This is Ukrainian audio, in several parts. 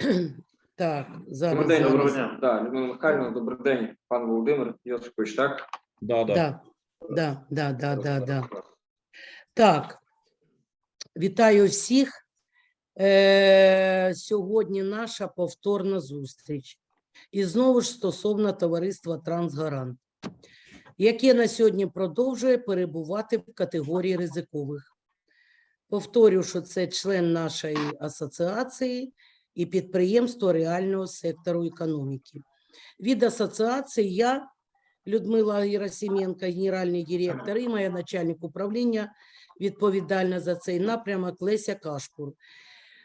Так, зараз. Добрий день, доброго дня. Да, Людмила Михайлівна, добрий день, пан Володимир Йосипович, так? Да, да. Да, да, да, да, да, да. Так, вітаю всіх. Е, сьогодні наша повторна зустріч. І знову ж стосовно товариства Трансгарант, яке на сьогодні продовжує перебувати в категорії ризикових. Повторю, що це член нашої асоціації і підприємство реального сектору економіки. Від асоціації я Людмила Герасименко, генеральний директор, і моя начальник управління відповідальна за цей напрямок Леся Кашпур.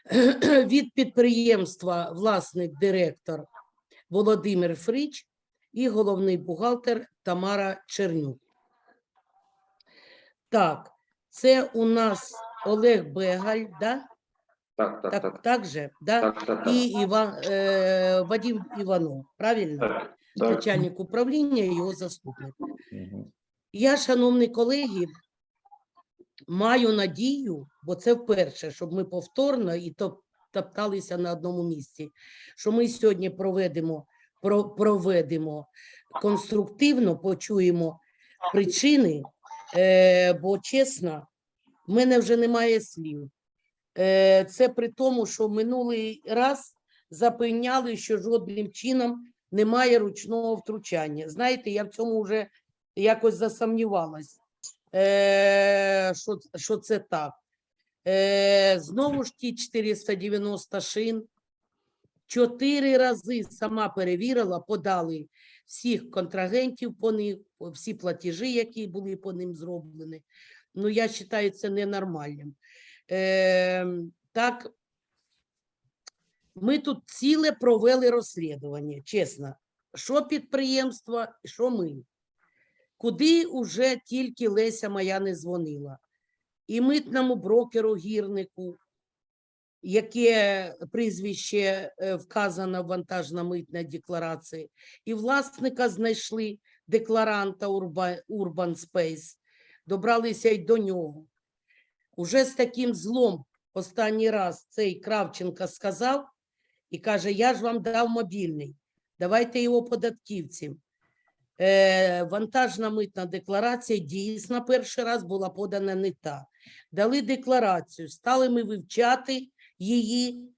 Від підприємства власник директор Володимир Фріч і головний бухгалтер Тамара Чернюк. Так, це у нас Олег Бегаль, да? Так, так, так, так. так же, да? Так, так, так. і Іван, е, Вадим Іванов, правильно? Так, так. Начальник управління і його заступник. Мгм. Я, шановні колеги, маю надію, бо це вперше, щоб ми повторно і топ- топталися на одному місці, що ми сьогодні проведемо, про, проведемо конструктивно, почуємо причини, е, бо чесно, в мене вже немає слів. Е, це при тому, що минулий раз запевняли, що жодним чином немає ручного втручання. Знаєте, я в цьому вже якось засумнівалась, е, що, що це так. Е, знову ж ті 490 шин. Чотири рази сама перевірила, подали всіх контрагентів по них, всі платежі, які були по ним зроблені. Ну, я вважаю, це ненормальним. Е, так, ми тут ціле провели розслідування, чесно. Що підприємство, що ми. Куди уже тільки Леся моя не дзвонила. І митному брокеру гірнику, яке прізвище е, вказано в вантажно-митній декларації, і власника знайшли декларанта Urban Space, добралися й до нього. Уже з таким злом останній раз цей Кравченко сказав і каже: Я ж вам дав мобільний, давайте його податківцям. Е, вантажна митна декларація дійсно перший раз була подана не та. Дали декларацію, стали ми вивчати її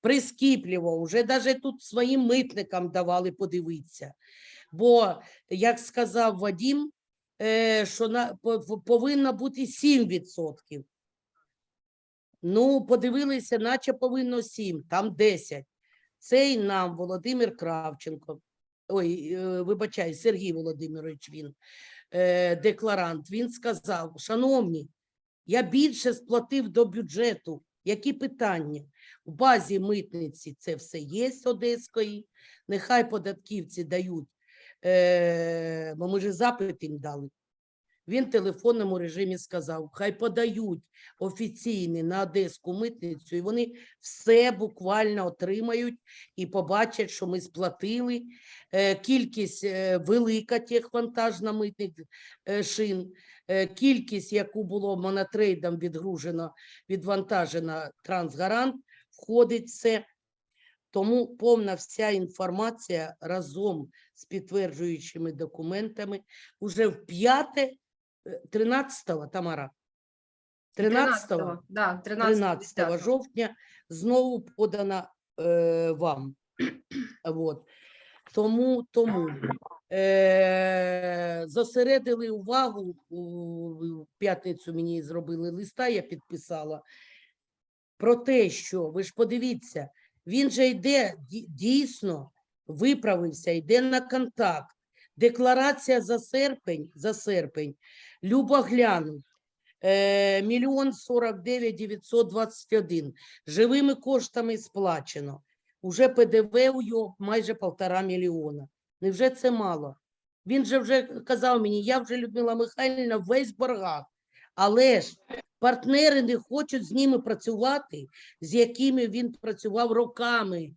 прискіпливо, вже навіть тут своїм митникам давали подивитися. Бо, як сказав Вадим, е, що на, по- по- повинно бути 7%. Ну, подивилися, наче повинно 7, там 10. Цей нам Володимир Кравченко, ой, е, вибачай, Сергій Володимирович, він е, декларант. Він сказав: Шановні, я більше сплатив до бюджету. Які питання? В базі митниці це все є одеської. Нехай податківці дають, е, бо ми ж запит їм дали. Він в телефонному режимі сказав: хай подають офіційний на одеську митницю, і вони все буквально отримають і побачать, що ми сплатили. Е, Кількість е, велика тих вантажно-митних е, шин, кількість, яку було монотрейдом відгружено, відвантажено Трансгарант, входить це. Тому повна вся інформація разом з підтверджуючими документами уже в п'яте, 13-го, Тамара, 13-го, Да, 13, 13 жовтня знову подана е, вам. Вот. Тому, тому е, зосередили увагу у п'ятницю мені зробили листа, я підписала про те, що ви ж подивіться, він же йде дійсно виправився, йде на контакт. Декларація за серпень, за серпень, любо глянуть. Е, мільйон сорок дев'ять дев'ятсот двадцять один. Живими коштами сплачено. Уже ПДВ у його майже полтора мільйона. Невже це мало? Він же вже казав мені, я вже Людмила Михайлівна весь боргах. Але ж партнери не хочуть з ними працювати, з якими він працював роками.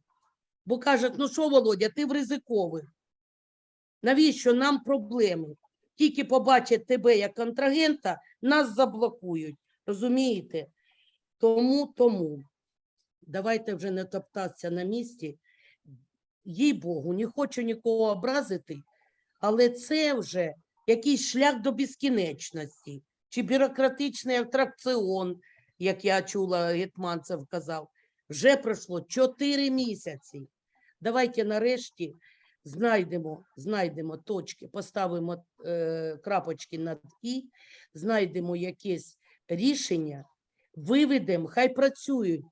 Бо кажуть, ну що, Володя, ти в ризикових. Навіщо нам проблеми? Тільки побачать тебе як контрагента, нас заблокують. Розумієте? Тому, тому. давайте вже не топтатися на місці. Їй Богу, не хочу нікого образити, але це вже якийсь шлях до безкінечності, чи бюрократичний атракціон, як я чула, Гетманцев казав. Вже пройшло 4 місяці. Давайте нарешті знайдемо, знайдемо точки, поставимо е, крапочки над і, знайдемо якесь рішення, виведемо, хай працюють.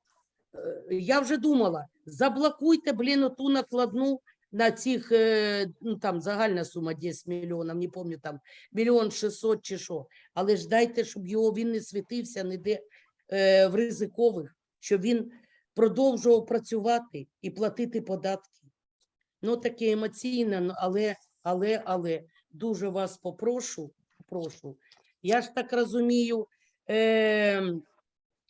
Е, Я вже думала, заблокуйте, блін, оту накладну на цих, е, ну там загальна сума 10 мільйонів, не пам'ятаю, там мільйон 600 чи що. Але ж дайте, щоб його він не світився ніде е, в ризикових, щоб він продовжував працювати і платити податки. Ну, таке емоційне, ну, але, але, але дуже вас попрошу, попрошу. Я ж так розумію, е,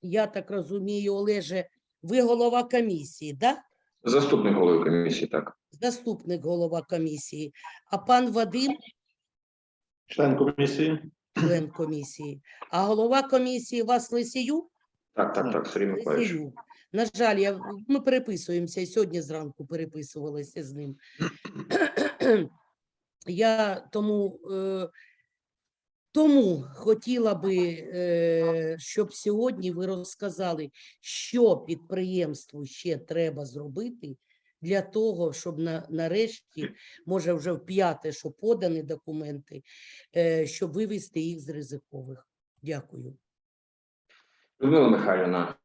я так розумію, Олеже, ви голова комісії, да? Заступник голови комісії, так. Заступник голова комісії. А пан Вадим Член комісії. член комісії. А голова комісії вас Лисію? Так, так, так, Сергій Миколаївич. Лисію. На жаль, я, ми переписуємося, і сьогодні зранку переписувалися з ним. Я тому, е, тому хотіла би, е, щоб сьогодні ви розказали, що підприємству ще треба зробити для того, щоб на, нарешті, може вже в п'яте, що подані документи, е, щоб вивести їх з ризикових. Дякую. Людмила Михайлівна,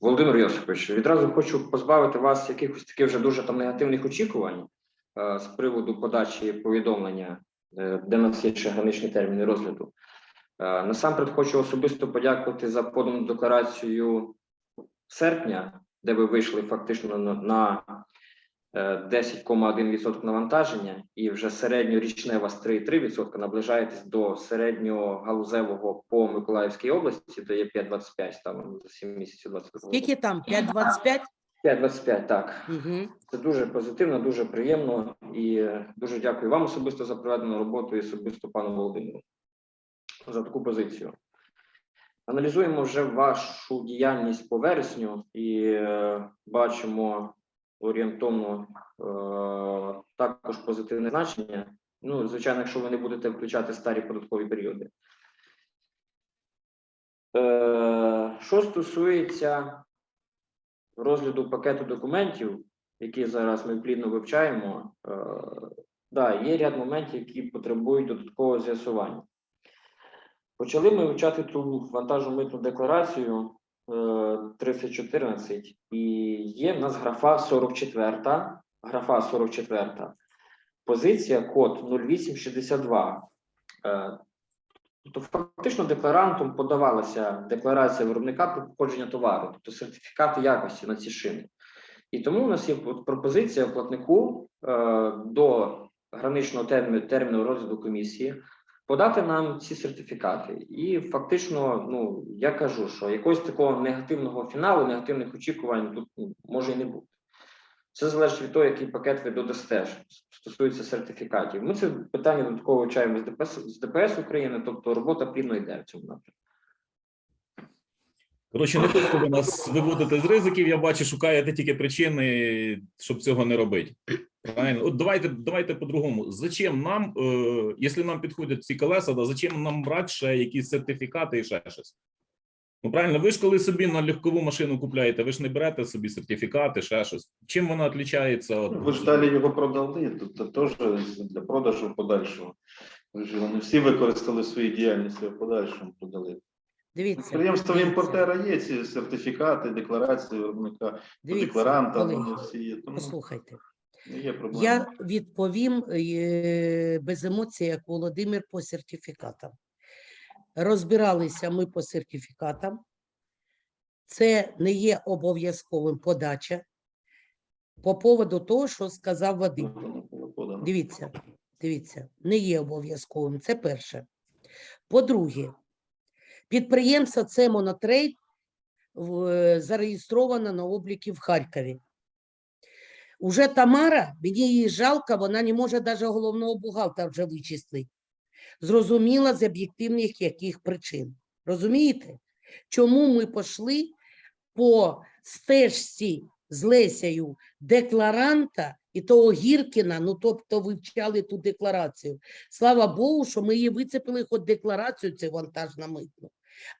Володимир Йосипович, відразу хочу позбавити вас якихось таких вже дуже там негативних очікувань е, з приводу подачі повідомлення, е, де нас є ще граничні терміни розгляду. Е, насамперед хочу особисто подякувати за подану декларацію серпня, де ви вийшли фактично на, на 10,1% навантаження, і вже середньорічне у вас 3,3% наближаєтесь до середнього галузевого по Миколаївській області, де є 5,25 станом за 7 місяців 22 Скільки там? 5,25? 5,25, так. Угу. Це дуже позитивно, дуже приємно і е, дуже дякую вам особисто за проведену роботу і особисто пану Володимиру за таку позицію. Аналізуємо вже вашу діяльність по вересню і е, бачимо орієнтовно е, також позитивне значення. Ну, звичайно, якщо ви не будете включати старі податкові періоди. Е, що стосується розгляду пакету документів, які зараз ми плідно вивчаємо, е, да, є ряд моментів, які потребують додаткового з'ясування. Почали ми вивчати ту вантажну митну декларацію е, 3014, і є в нас графа 44, графа 44, позиція код 0862. Е, Тобто, фактично декларантом подавалася декларація виробника про походження товару, тобто сертифікати якості на ці шини. І тому у нас є пропозиція платнику е, до граничного терміну розгляду комісії подати нам ці сертифікати. І фактично, ну я кажу, що якогось такого негативного фіналу, негативних очікувань тут ну, може і не бути. Це залежить від того, який пакет ви додасте, що стосується сертифікатів. Ми це питання додатково вивчаємо з ДПС, з ДПС України, тобто робота плідно йде в цьому напрямку. Коротше, не хочете ви нас виводити з ризиків. Я бачу, шукаєте тільки причини, щоб цього не робити. Правильно, от давайте, давайте по-другому. Зачем нам, е, якщо нам підходять ці колеса, да, зачем нам брати ще якісь сертифікати і ще щось? Ну правильно, ви ж коли собі на легкову машину купляєте, ви ж не берете собі сертифікати, ще щось. Чим вона відрізняється? от- Ви ж далі його продали, тобто теж для продажу подальшого. Не всі використали свої діяльності, в подальшому продали. Дивіться. Підприємства імпортера є ці сертифікати, декларації виробника, дивіться, декларанта, вони всі є. Тому Послухайте. є. Я відповім е, без емоцій, як Володимир, по сертифікатам. Розбиралися ми по сертифікатам. Це не є обов'язковим подача. По поводу того, що сказав Вадим. Подано. Дивіться, дивіться, не є обов'язковим. Це перше. По-друге, підприємство це монотрейд е, зареєстровано на обліки в Харкові. Уже Тамара, мені її жалко, вона не може навіть головного бухгалтера вже вичислити. Зрозуміла з об'єктивних яких причин. Розумієте? Чому ми пішли по стежці з Лесею декларанта і того Гіркіна, ну тобто вивчали ту декларацію. Слава Богу, що ми її вицепили хоч декларацію, це вантаж на митну.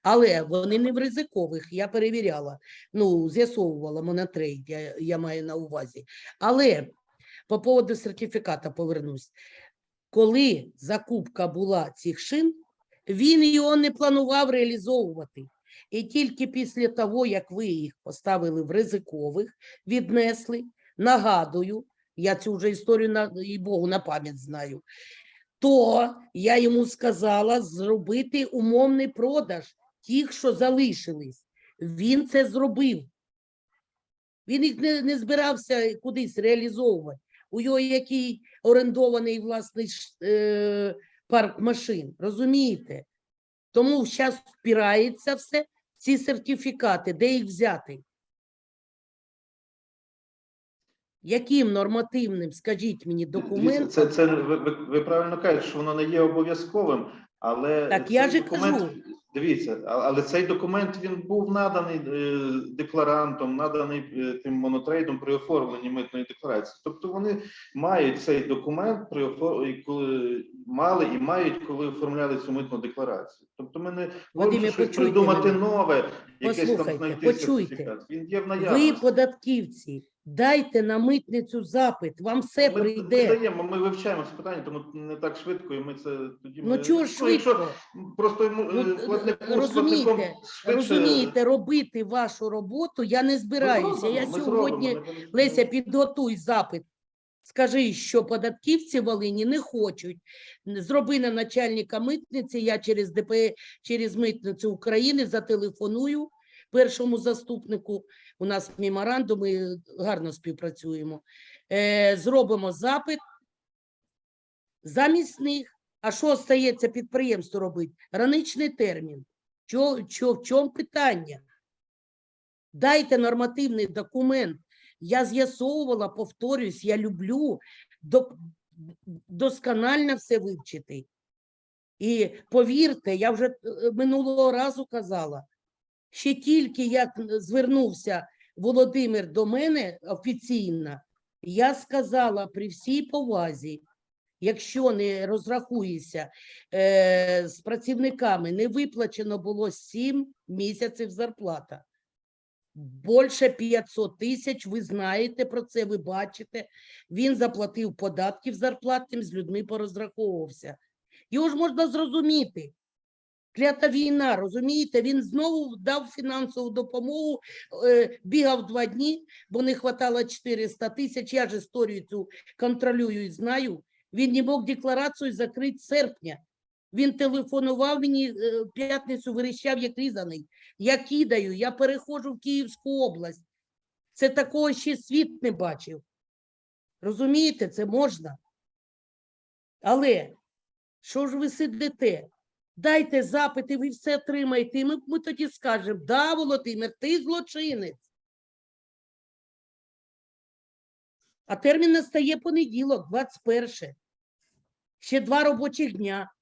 Але вони не в ризикових, я перевіряла, ну, з'ясовувала монотрейд, я, я маю на увазі. Але по поводу сертифіката повернусь. Коли закупка була цих шин, він його не планував реалізовувати. І тільки після того, як ви їх поставили в ризикових, віднесли, нагадую, я цю вже історію на і Богу на пам'ять знаю, то я йому сказала зробити умовний продаж тих, що залишились. Він це зробив. Він їх не, не збирався кудись реалізовувати. У його який орендований власний е, парк машин. Розумієте? Тому зараз впирається все, ці сертифікати, де їх взяти? Яким нормативним, скажіть мені, документом? Це, це ви, ви, ви правильно кажете, що воно не є обов'язковим, але Так я же документ, кажу. дивіться, але цей документ він був наданий е, декларантом, наданий е, тим монотрейдом при оформленні митної декларації. Тобто вони мають цей документ при оформленні, мали і мають, коли оформляли цю митну декларацію. Тобто ми не можемо щось придумати нове, якесь там знайти почуйте. сертифікат. Він є в Ви, податківці, дайте на митницю запит, вам все ми, прийде. Ми даємо, ми вивчаємо це питання, тому не так швидко, і ми це тоді. Ну ми, чого якщо швидко? Просто йому Ну, е, платнику з розумієте, швидше- Розумієте, робити вашу роботу я не збираюся. Я ми сьогодні, зробимо, ми- Леся, підготуй запит. Скажи, що податківці Волині не хочуть. Зроби на начальника митниці, я через ДП, через митницю України зателефоную першому заступнику. У нас меморандум, ми гарно співпрацюємо. Е, зробимо запит замість них. А що стається підприємство робить? Граничний термін. Чо, чо, в чому питання? Дайте нормативний документ. Я з'ясовувала, повторюсь, я люблю досконально все вивчити. І повірте, я вже е, минулого разу казала, ще тільки як звернувся Володимир до мене офіційно, я сказала при всій повазі, якщо не розрахуєшся е, з працівниками, не виплачено було 7 місяців зарплата. Більше 500 тисяч, ви знаєте про це, ви бачите. Він заплатив податків зарплатним, з людьми порозраховувався. Його ж можна зрозуміти. Клята війна, розумієте? Він знову дав фінансову допомогу, е, бігав два дні, бо не хватало 400 тисяч. Я ж історію цю контролюю і знаю. Він не мог декларацію закрити серпня. Він телефонував мені е, в п'ятницю, вирішав, як різаний. Я кидаю, я переходжу в Київську область. Це такого ще світ не бачив. Розумієте, це можна. Але що ж ви сидите? Дайте запити, ви все отримаєте, і ми, ми тоді скажемо, да, Володимир, ти злочинець. А термін настає понеділок, 21. Ще два робочих дня.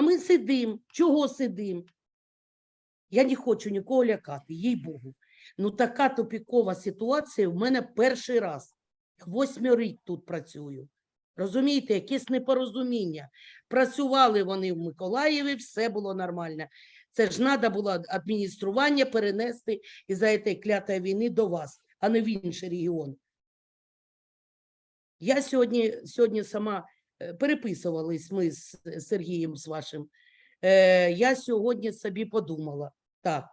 А ми сидимо. Чого сидимо? Я не хочу нікого лякати, їй Богу. Ну така тупікова ситуація в мене перший раз. Восьмий рік тут працюю. Розумієте, якесь непорозуміння. Працювали вони в Миколаєві, все було нормально. Це ж треба було адміністрування перенести із за цієї клятої війни до вас, а не в інший регіон. Я сьогодні, сьогодні сама переписувались ми з Сергієм з вашим. Е, я сьогодні собі подумала, так,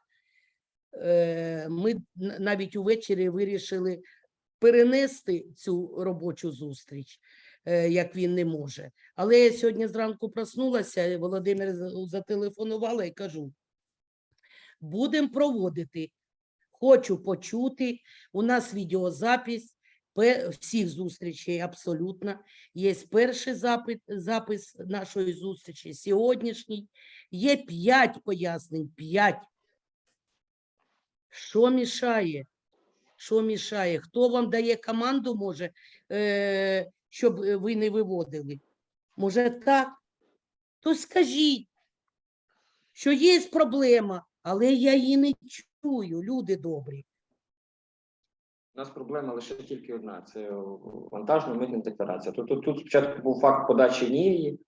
е, ми навіть увечері вирішили перенести цю робочу зустріч, е, як він не може. Але я сьогодні зранку проснулася, Володимир за- зателефонувала і кажу: будемо проводити. Хочу почути. У нас відеозапис пе- всіх зустрічей абсолютно. Є перший запит, запис нашої зустрічі, сьогоднішній. Є п'ять пояснень, п'ять. Що мішає? Що мішає? Хто вам дає команду, може, е, щоб е, ви не виводили? Може так? То скажіть, що є проблема, але я її не чую, люди добрі. У нас проблема лише тільки одна: це вантажна митна декларація. Тут, тут, спочатку був факт подачі НІї,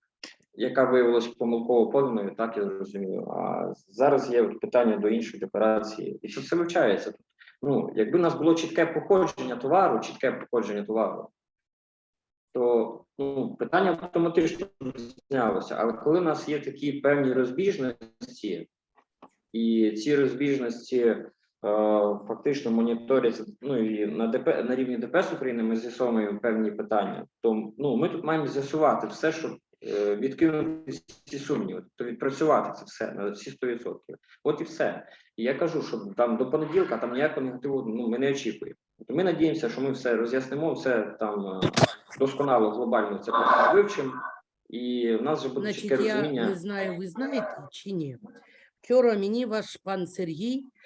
яка виявилася помилково поданою, так я зрозумів. А зараз є питання до іншої декларації, і що все вивчається. Ну, якби у нас було чітке походження товару, чітке походження товару, то ну, питання автоматично знялося. Але коли у нас є такі певні розбіжності, і ці розбіжності фактично моніторяться ну і на ДП на рівні ДПС України ми з'ясовуємо певні питання. То ну ми тут маємо з'ясувати все, щоб е, відкинути всі сумніви, тобто відпрацювати це все на всі 100%. От і все. І я кажу, що там до понеділка там ніякого негативу ну, ми не очікуємо. Тобто ми надіємося, що ми все роз'яснимо, все там е, досконало глобально це вивчимо, і в нас вже буде чітке Значить, я розуміння. не знаю, ви знаєте чи ні. Вчора мені ваш пан Сергій е,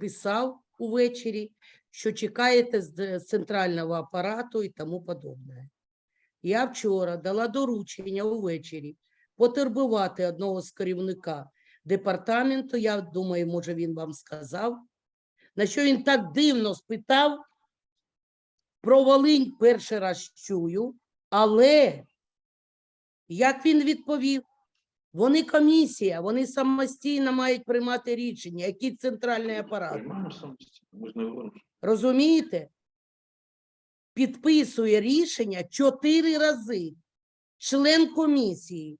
писав увечері, що чекаєте з з центрального апарату і тому подобне. Я вчора дала доручення увечері потурбувати одного з керівника департаменту. Я думаю, може він вам сказав, на що він так дивно спитав. Про Волинь перший раз чую, але як він відповів? Вони комісія, вони самостійно мають приймати рішення, який центральний апарат. Приймаємо самостійно, ми ж не говоримо. Розумієте? Підписує рішення чотири рази. Член комісії.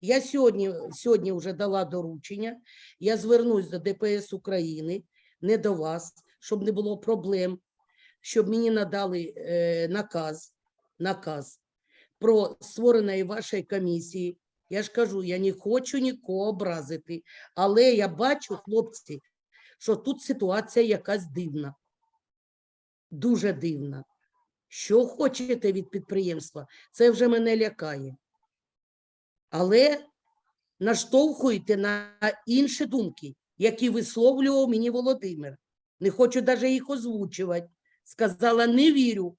Я сьогодні, сьогодні вже дала доручення. Я звернусь до ДПС України, не до вас, щоб не було проблем, щоб мені надали е, наказ, наказ про створеної вашої комісії. Я ж кажу, я не хочу нікого образити, але я бачу, хлопці, що тут ситуація якась дивна. Дуже дивна. Що хочете від підприємства, це вже мене лякає. Але наштовхуєте на інші думки, які висловлював мені Володимир. Не хочу навіть їх озвучувати. Сказала, не вірю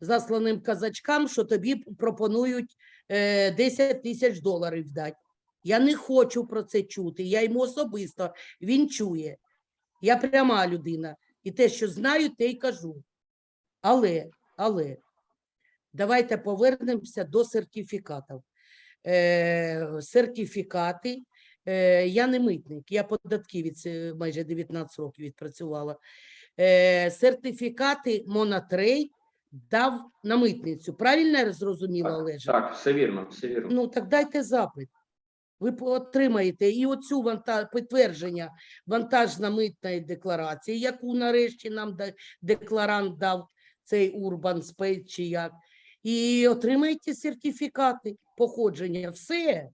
засланим казачкам, що тобі пропонують 10 тисяч доларів дати. Я не хочу про це чути. Я йому особисто він чує. Я пряма людина. І те, що знаю, те й кажу. Але, але, давайте повернемося до сертифікатів. Е, сертифікати. Е, я не митник, я податківець е, майже 19 років відпрацювала. Е, сертифікати Монотрей дав на митницю. Правильно я зрозуміла, Олеже? Так, все вірно, все вірно. Ну, так дайте запит. Ви отримаєте і оцю ванта... підтвердження вантажно-митної декларації, яку нарешті нам декларант дав цей Urban Space чи як, і отримаєте сертифікати походження. Все.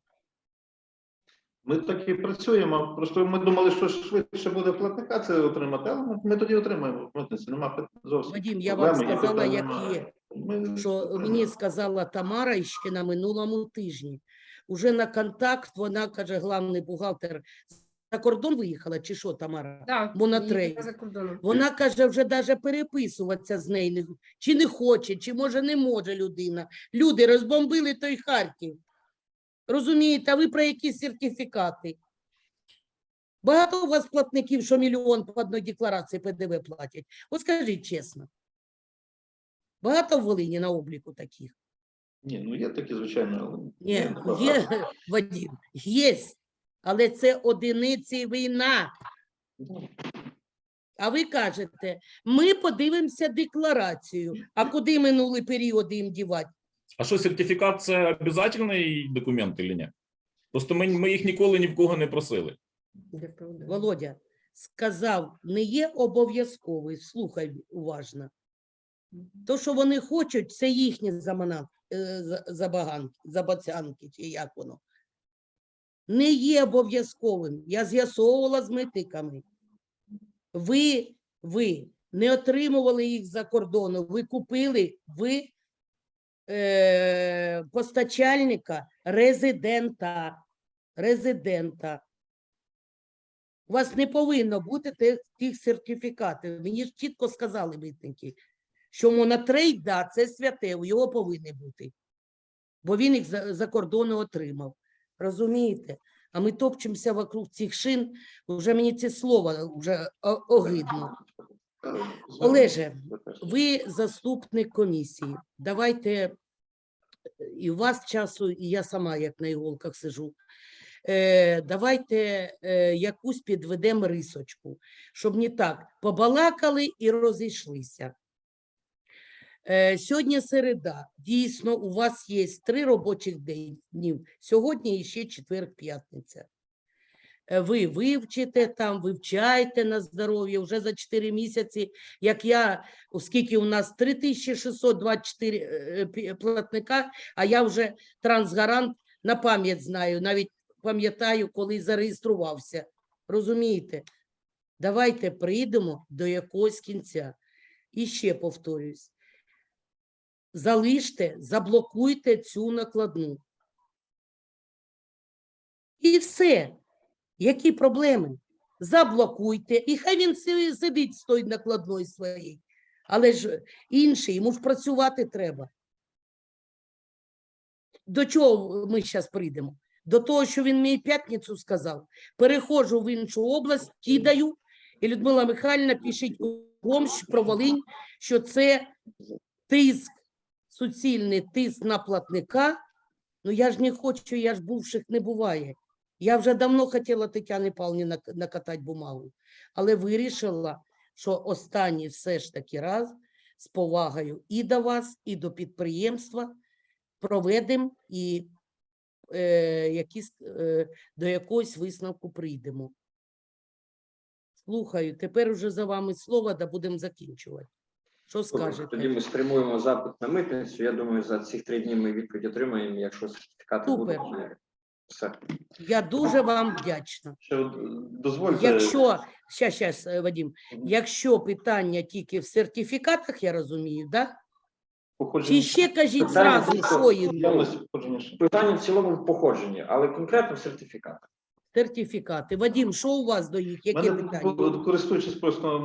Ми так і працюємо. Просто ми думали, що швидше буде платника це отримати, але ми, ми тоді отримаємо. Нема зовсім. Вадим, я вам проблеми, сказала, як є. Ми що мені сказала Тамара ще на минулому тижні. Уже на контакт вона каже, главний бухгалтер за кордон виїхала, чи що, Тамара? Так, Монотрей. їхала за кордоном. Вона каже, вже даже переписуватися з нею чи не хоче, чи може не може людина. Люди розбомбили той Харків. Розумієте, а ви про які сертифікати? Багато у вас платників, що мільйон по одній декларації ПДВ платять. От скажіть чесно. Багато в Волині на обліку таких? Ні, ну є такі, звичайно, але Ні, не є, Вадим, є, але це одиниці війна. А ви кажете, ми подивимося декларацію. А куди минулий період їм дівати? А що, сертифікат це обов'язковий документ чи ні? Просто ми, ми їх ніколи ні в кого не просили. Володя сказав, не є обов'язковий, слухай уважно. То, що вони хочуть, це їхні замана- е, за- забаганки, забацянки, чи як воно. Не є обов'язковим. Я з'ясовувала з митниками. Ви, ви не отримували їх за кордону, ви купили ви е, постачальника резидента. Резидента. У вас не повинно бути тих, сертифікатів. Мені ж чітко сказали митники, що монотрейд, да, це святе, у його повинні бути. Бо він їх за, за кордону отримав. Розумієте? А ми топчемося вокруг цих шин, вже мені це слово вже огидно. Олеже, ви заступник комісії. Давайте е, і у вас часу, і я сама як на іголках сижу. Е, давайте е, якусь підведемо рисочку, щоб не так побалакали і розійшлися. Е, сьогодні середа. Дійсно, у вас є три робочих днів. Сьогодні і ще четвер-п'ятниця. Е, Ви вивчите там, вивчайте на здоров'я вже за 4 місяці, як я, оскільки у нас 3624 е, платника, а я вже трансгарант на пам'ять знаю, навіть пам'ятаю, коли зареєструвався. Розумієте? Давайте прийдемо до якогось кінця. І ще повторюсь. Залиште, заблокуйте цю накладну. І все. Які проблеми? Заблокуйте, і хай він сидить з тої накладної своєї. Але ж інший, йому ж працювати треба. До чого ми зараз прийдемо? До того, що він мені п'ятницю сказав. Переходжу в іншу область, кидаю, і Людмила Михайлівна пишіть Гомщ про Волинь, що це тиск, суцільний тиск на платника. Ну я ж не хочу, я ж бувших не буває. Я вже давно хотіла Тетяні Павлівні накатати бумагу, але вирішила, що останній все ж таки раз з повагою і до вас, і до підприємства проведемо і е, якісь, е, до якогось висновку прийдемо. Слухаю, тепер уже за вами слово, да будемо закінчувати. Що скажете? Тоді ми спрямуємо запит на митницю. Я думаю, за ці три дні ми відповідь отримаємо, якщо сертифікати Супер. будуть. Все. Я дуже вам вдячна. Ще дозвольте. Якщо, щас, щас, е, Вадим, якщо питання тільки в сертифікатах, я розумію, да? походження- Чи ще кажіть Питання зразу, що їм. Питання в цілому в походженні, але конкретно в сертифікатах. Сертифікати. Вадим, що у вас до їх? Які Мене, питання? користуючись просто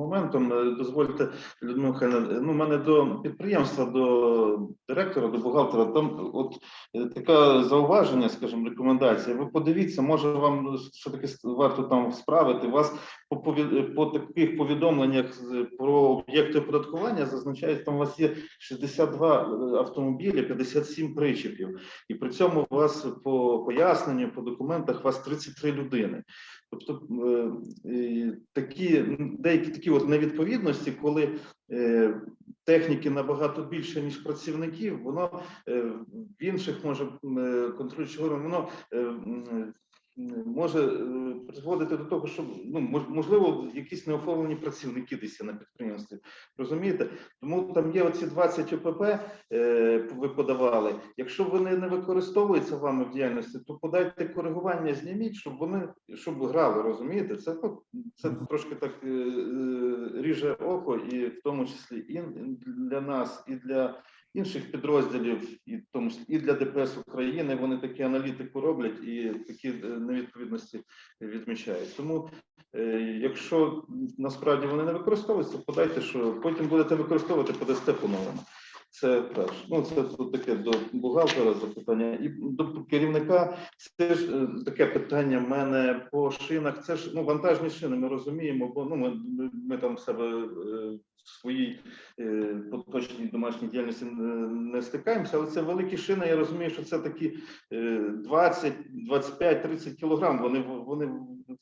моментом, е, дозвольте, Людмила Михайлівна, ну, мене до підприємства, до директора, до бухгалтера, там от е, таке зауваження, скажімо, рекомендація. Ви подивіться, може вам що таке варто там справити. У вас по, пові- по таких повідомленнях про об'єкти оподаткування зазначають, там у вас є 62 автомобілі, 57 причепів. І при цьому у вас по поясненню, по документах вас 33 людини. Тобто е, такі деякі такі от невідповідності, коли е, техніки набагато більше, ніж працівників, воно е, в інших може м, контролюючих органів, воно може е, призводити до того, що ну можливо якісь неоформлені працівники десь на підприємстві. Розумієте? Тому там є оці 20 ОПП, е, ви подавали. Якщо вони не використовуються вами в діяльності, то подайте коригування, зніміть, щоб вони щоб грали. Розумієте? Це це трошки так е, е, ріже око, і в тому числі і для нас, і для інших підрозділів, і тому і для ДПС України. Вони такі аналітику роблять і такі е, невідповідності відмічають. Тому Е, Якщо насправді вони не використовуються, подайте, що потім будете використовувати, подасте по-новому. Це перше. Ну, це тут таке до бухгалтера запитання. І до керівника це ж е, таке питання в мене по шинах. Це ж ну, вантажні шини, ми розуміємо, бо ну, ми, ми, там себе своїй е, поточній домашній діяльності не, не стикаємося, але це великі шини. Я розумію, що це такі е, 20, 25, 30 кілограм. Вони в- вони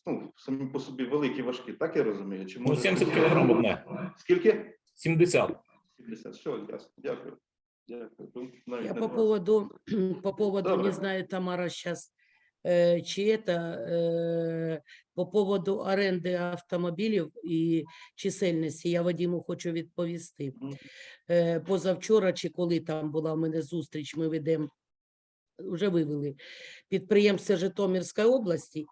ну, самі по собі великі, важкі. Так я розумію? Чи Ну, може 70 кілограм одне. скільки? 70. 70. Все, ясно. Дякую. Дякую. Тут навіть Я не по два. поводу, по поводу, Добре. не знаю, Тамара сейчас, э, чи это, э, по поводу оренди автомобілів і чисельності, я Вадиму хочу відповісти. Е, Позавчора, чи коли там була в мене зустріч, ми ведемо, вже вивели, підприємство Житомирської області,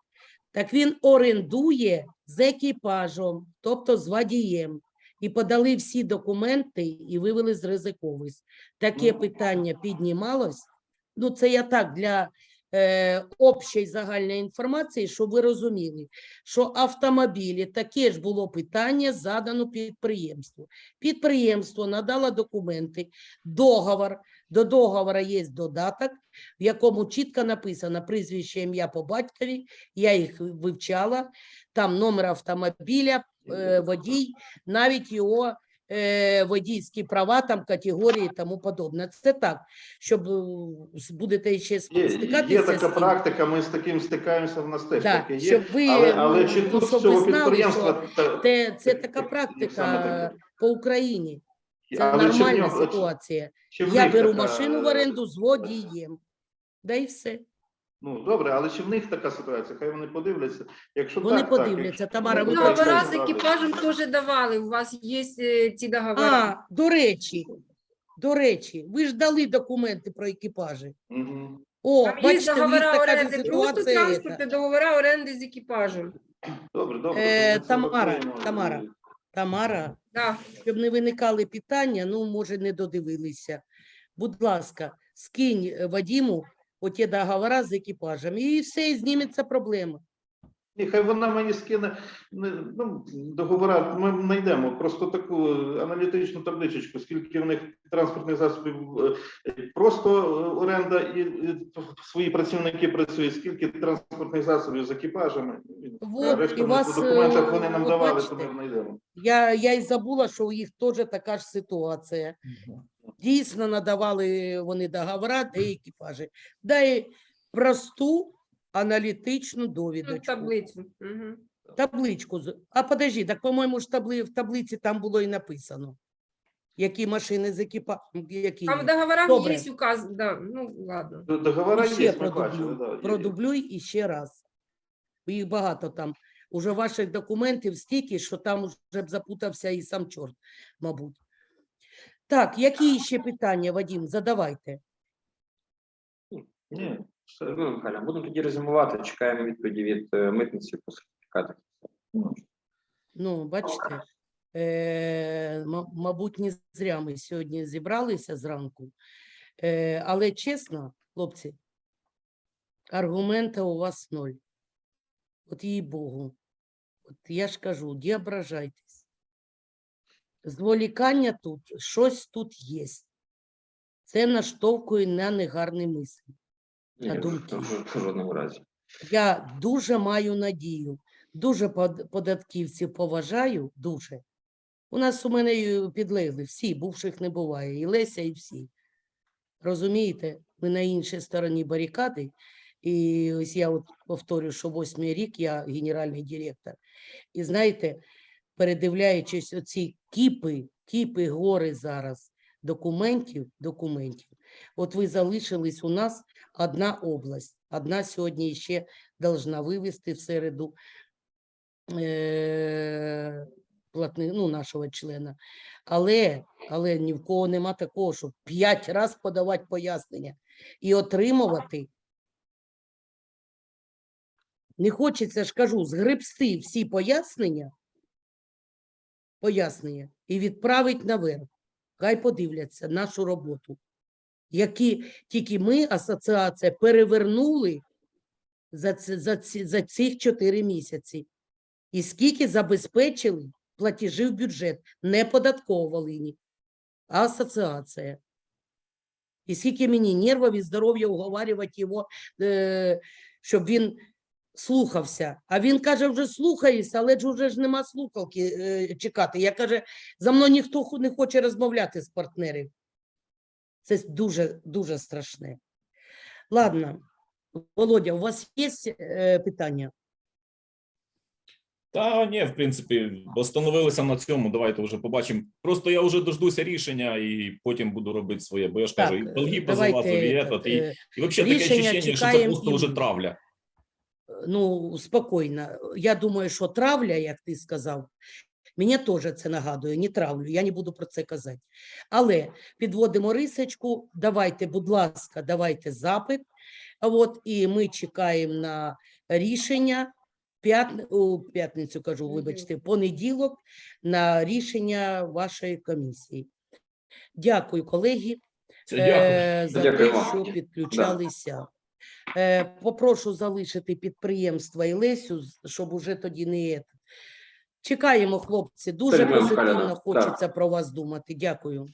так він орендує з екіпажем, тобто з водієм. І подали всі документи і вивели з ризиковість. Таке питання піднімалось. Ну, це я так для е, загальної інформації, щоб ви розуміли, що автомобілі таке ж було питання задано підприємству. Підприємство надало документи, договор. До договора є додаток, в якому чітко написано прізвище, ім'я по батькові. Я їх вивчала. Там номер автомобіля, е, водій, навіть його водійські права, там категорії і тому подобне. Це так, щоб е, будете ще стикатися. є така практика, ми з таким стикаємося, в нас теж Так, таке є. щоб ви, Але, але чи тут з цього підприємства це, це така практика по Україні. Це Але нормальна ситуація. Я беру машину в е, оренду з водієм. Да і все. Ну добре, але чи в них така ситуація? Хай вони подивляться. Якщо Вони так, так, подивляться. якщо- Тамара, ви Ну, Договора з екіпажем теж давали. У вас є е, ці договори. А, до речі, до речі, ви ж дали документи про екіпажі. Мгм. О, Там є бачите, них договора оренди, просто ситуація. транспорт і ета. договора оренди з екіпажем. Добре, добре. Е, Тамара. Тамара. Тамара, Да. щоб не виникали питання, ну, може, не додивилися. Будь ласка, скинь е, Вадіму оті договори з екіпажем, і все, і зніметься проблема. Ні, хай вона мені скине ну, договора. Ми знайдемо просто таку е, аналітичну табличечку, скільки в них транспортних засобів е, просто е, оренда і, і свої працівники працюють, скільки транспортних засобів з екіпажами. Вот, Решта і вас, документах вони нам давали, бачите. то ми знайдемо. Я, я й забула, що у їх теж така ж ситуація. Дійсно надавали вони договора, де екіпажі. Дай просту аналітичну Ну, довідочку. таблицю. Угу. Табличку. А подожди, так, по-моєму, ж табли... в таблиці там було і написано. Які машини з екіпажем, які. Там в договорах Добре. є указ. Да. Ну, ладно. Договора ще є, продублюй, Да, є. продублюй і ще раз. Їх багато там. Уже ваших документів стільки, що там вже б запутався і сам чорт, мабуть. Так, які ще питання, Вадим, задавайте. Ні, все. Ну, Михайло, будемо тоді резюмувати. Чекаємо відповіді від е, митниці по сертифікатах. Ну, бачите, е, ма- мабуть, не зря ми сьогодні зібралися зранку. Е, але чесно, хлопці, аргумента у вас ноль. От їй Богу. От я ж кажу, не. Зволікання тут, щось тут є. Це наштовхує на негарні мислі. Ні, На думки. в- жодному разі. Я дуже маю надію, дуже под- податківців поважаю, дуже. У нас у мене підлегли всі, бувших не буває, і Леся, і всі. Розумієте, ми на іншій стороні барикади, і ось я от повторю, що восьмий рік я генеральний директор. І знаєте, передивляючись оці кіпи, кіпи гори зараз документів, документів, от ви залишились у нас одна область. Одна сьогодні ще должна вивести в е, платни, ну, нашого члена. Але, але ні в кого нема такого, щоб п'ять разів подавати пояснення і отримувати. Не хочеться ж кажу, згребсти всі пояснення, пояснення і відправити наверх. Хай подивляться нашу роботу які тільки ми, асоціація, перевернули за, ці, за, ці, за місяці. І скільки забезпечили платежі в бюджет, не податкова Волині, асоціація. І скільки мені нервів і здоров'я уговарювати його, е, щоб він слухався. А він каже, вже слухаюся, але ж вже ж нема слухалки е, чекати. Я каже, за мною ніхто не хоче розмовляти з партнерів. Це дуже, дуже страшне. Ладно, Володя, у вас є е, питання? Та ні, в принципі, остановилися на цьому. Давайте вже побачимо. Просто я вже дождуся рішення і потім буду робити своє. Бо я ж кажу, і долги позивати, і, і, е, і взагалі таке рішення ощущення, що це чекаємо просто і вже ми. травля. Ну, спокійно. Я думаю, що травля, як ти сказав, мені теж це нагадує, не травлю, я не буду про це казати. Але підводимо рисочку, давайте, будь ласка, давайте запит. А От, і ми чекаємо на рішення. У п'ятницю кажу, вибачте, в понеділок на рішення вашої комісії. Дякую, колеги. Дякую. е, за Дякую те, вам. що підключалися. Е, Попрошу залишити підприємство і Лесю, щоб уже тоді не. Чекаємо, хлопці. Дуже позитивно Михайлівна. Хочеться про вас думати. Дякую.